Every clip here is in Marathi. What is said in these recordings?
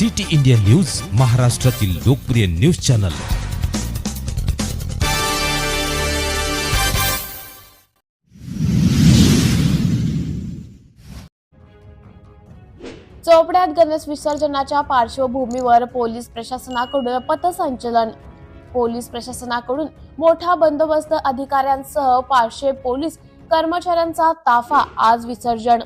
सिटी इंडिया न्यूज महाराष्ट्रातील लोकप्रिय न्यूज चॅनल. चोपड्यात गणेश विसर्जनाच्या पार्श्वभूमीवर पोलीस प्रशासनाकडून पथसंचलन. पोलीस प्रशासनाकडून मोठा बंदोबस्त अधिकाऱ्यांसह पाचशे पोलीस कर्मचाऱ्यांचा ताफा आज विसर्जन.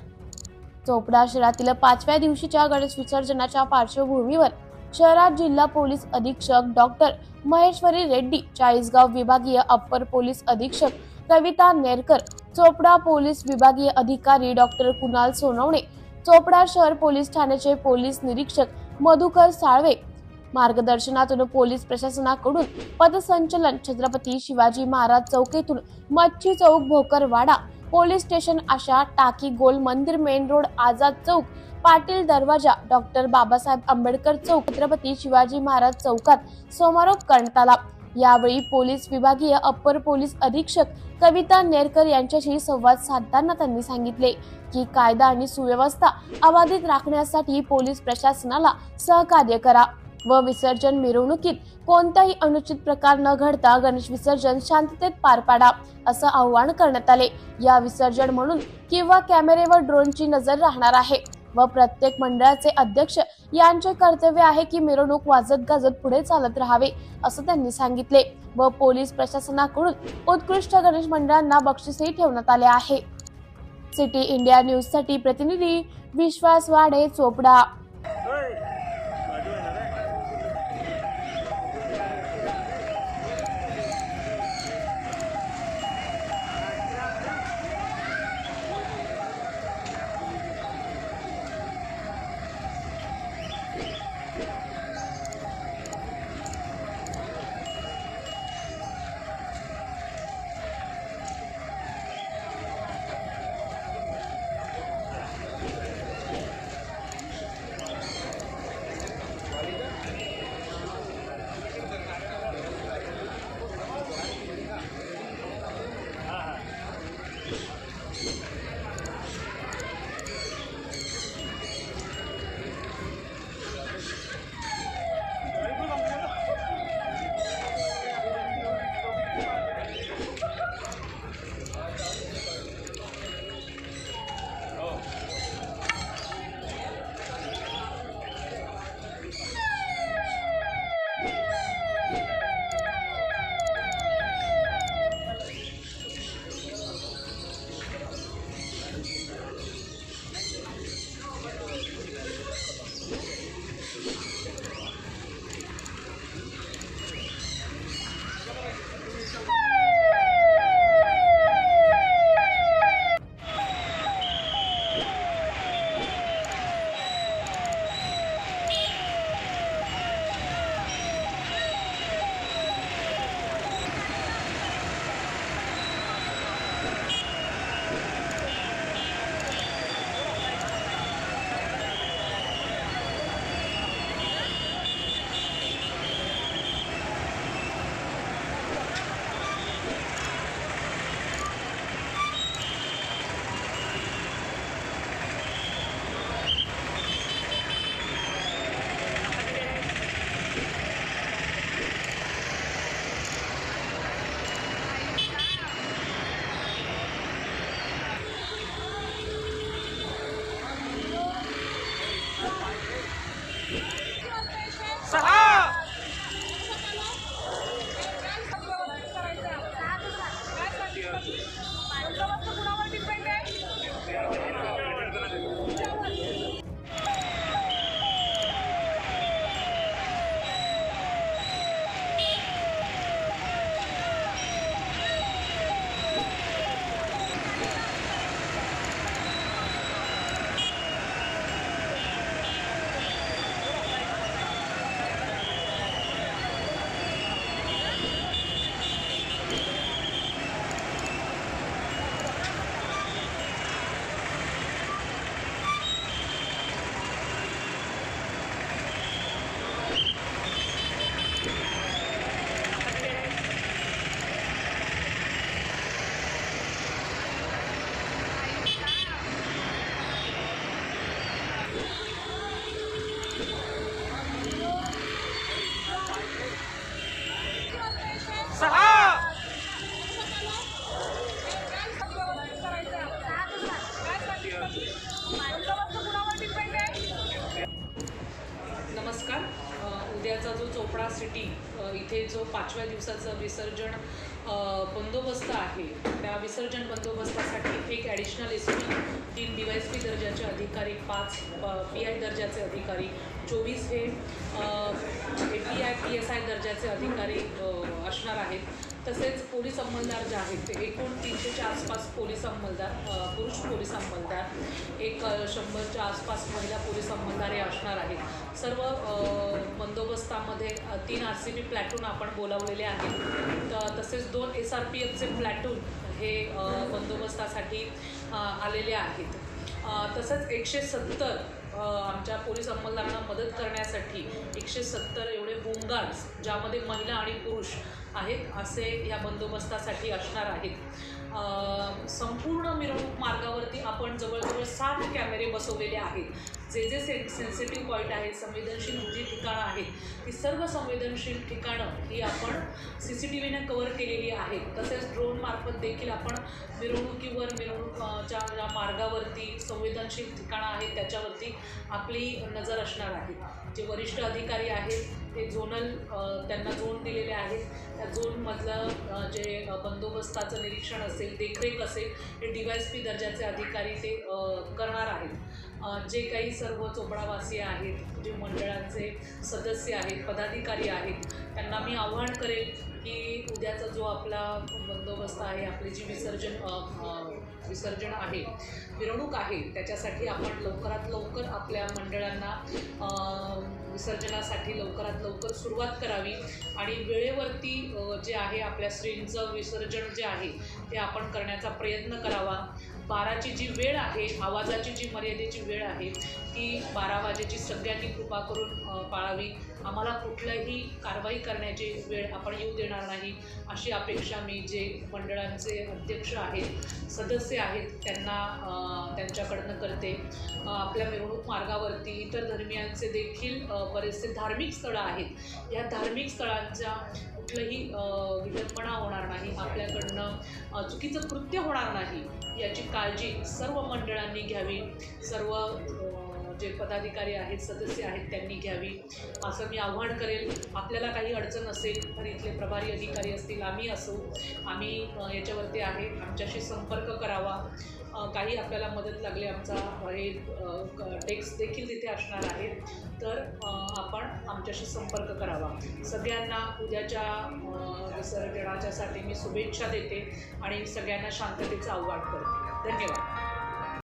चोपडा शहरातील पाचव्या दिवशीच्या गणेश विसर्जनाच्या पार्श्वभूमीवर शहरात जिल्हा पोलीस अधीक्षक डॉक्टर महेश्वरी रेड्डी चाळीसगाव विभागीय अप्पर पोलीस अधीक्षक कविता नेरकर चोपडा पोलीस विभागीय अधिकारी डॉक्टर कुणाल सोनवणे चोपडा शहर पोलीस ठाण्याचे पोलीस निरीक्षक मधुकर साळवे. मार्गदर्शनातून पोलीस प्रशासनाकडून पथसंचलन छत्रपती शिवाजी महाराज चौकीतून मच्छी चौक भोकरवाडा पोलीस स्टेशन आशा टाकी Gol Mandir main road Azad Chowk Patil Darwaza doctor Babasaheb Ambedkar Chowk Chhatrapati Shivaji Maharaj चौकात समारोप करण्यात आला. यावेळी पोलीस विभागीय अप्पर पोलीस अधीक्षक कविता नेरकर यांच्याशी संवाद साधताना त्यांनी सांगितले की कायदा आणि सुव्यवस्था अबाधित राखण्यासाठी पोलीस प्रशासनाला सहकार्य करा. व विसर्जन मिरवणुकीत कोणताही अनुचित प्रकार न घडता गणेश विसर्जन शांततेत पार पाडा असं आवाहन करण्यात आले. या विसर्जन म्हणून किंवा कॅमेरेवर ड्रोनची नजर राहणार आहे व प्रत्येक मंडळाचे अध्यक्ष यांचे कर्तव्य आहे की मिरवणूक वाजत गाजत पुढे चालत राहावे असं त्यांनी सांगितले व पोलीस प्रशासनाकडून उत्कृष्ट गणेश मंडळांना बक्षीसही ठेवण्यात आले आहे. सिटी इंडिया न्यूजसाठी प्रतिनिधी विश्वास वाडे चोपडा. इथे जो पाचव्या दिवसाचं विसर्जन बंदोबस्त आहे त्या विसर्जन बंदोबस्तासाठी एक ॲडिशनल एस पी तीन डी वाय एस पी दर्जाचे अधिकारी पाच पी आय दर्जाचे अधिकारी चोवीस हे A P I P S I दर्जाचे अधिकारी असणार आहेत. तसेच पोलीस अंमलदार जे आहेत ते एकूण तीनशेच्या आसपास पोलीस अंमलदार पुरुष पोलीस अंमलदार एक शंभरच्या आसपास महिला पोलीस अंमलदार हे असणार आहेत. सर्व बंदोबस्तामध्ये तीन आर सी बी प्लॅटून आपण बोलावलेले आहेत. तर तसेच दोन एस आर पी एफचे प्लॅटून हे बंदोबस्तासाठी आलेले आहेत. तसंच एकशे सत्तर आमच्या पोलीस अंमलदारांना मदत करण्यासाठी एकशे सत्तर एवढे होमगार्ड्स ज्यामध्ये महिला आणि पुरुष आहेत असे या बंदोबस्तासाठी असणार आहेत. संपूर्ण मिरवणूक मार्गावरती आपण जवळजवळ साठ कॅमेरे बसवलेले आहेत. जे जे से सेन्सिटिव्ह पॉईंट आहेत संवेदनशील जी ठिकाणं आहेत ती सर्व संवेदनशील ठिकाणं ही आपण सी सी टी व्हीने कवर केलेली आहेत. तसेच ड्रोनमार्फत देखील आपण मिरवणुकीवर मिरवणूकच्या ज्या मार्गावरती संवेदनशील ठिकाणं आहेत त्याच्यावरती आपली नजर असणार आहे. जे वरिष्ठ अधिकारी आहेत ते झोनल त्यांना झोन दिलेले आहेत. त्या झोनमधलं जे बंदोबस्ताचं निरीक्षण असेल देखरेख असेल हे डी वाय एस पी दर्जाचे अधिकारी ते करणार आहेत. जे काही सर्व चोपडावासी आहेत जे मंडळांचे सदस्य आहेत पदाधिकारी आहेत. त्यांना मी आव्हान करेल की उद्याचा जो आपला बंदोबस्त आहे आपली जी विसर्जन विसर्जन आहे मिरवणूक आहे त्याच्यासाठी आपण लवकरात लवकर आपल्या मंडळांना विसर्जनासाठी लवकरात लवकर सुरुवात करावी आणि वेळेवरती जे आहे आपल्या श्रींचं विसर्जन जे आहे ते आपण करण्याचा प्रयत्न करावा. बाराची जी वेळ आहे आवाजाची जी मर्यादेची वेळ आहे ती बारा वाजेची सगळ्यांनी कृपा करून पाळावी. आम्हाला कुठल्याही कारवाई करण्याची वेळ आपण येऊ देणार नाही. अशी अपेक्षा मी जे मंडळांचे अध्यक्ष आहेत सदस्य आहेत त्यांना त्यांच्याकडनं करते. आपल्या मिरवणूक मार्गावरती इतर धर्मियांचे देखील बरेचसे धार्मिक स्थळं आहेत. या धार्मिक स्थळांच्या कुठलंही अ, होणार नाही आपल्याकडनं चुकीचं कृत्य होणार नाही याची काळजी सर्व मंडळांनी घ्यावी. सर्व जे पदाधिकारी आहेत सदस्य आहेत त्यांनी घ्यावी. असं मी आव्हान करेल. आपल्याला काही अडचण असेल तर इथले प्रभारी अधिकारी असतील आम्ही असू. आम्ही याच्यावरती आहे. आमच्याशी संपर्क करावा. काही आपल्याला मदत लागली आमचा हे टेक्स्ट देखील तिथे असणार आहे. तर आपण आमच्याशी संपर्क करावा. सगळ्यांना उद्याच्या विसर्जनाच्यासाठी मी शुभेच्छा देते आणि सगळ्यांना शांततेचं आव्हान करते. धन्यवाद.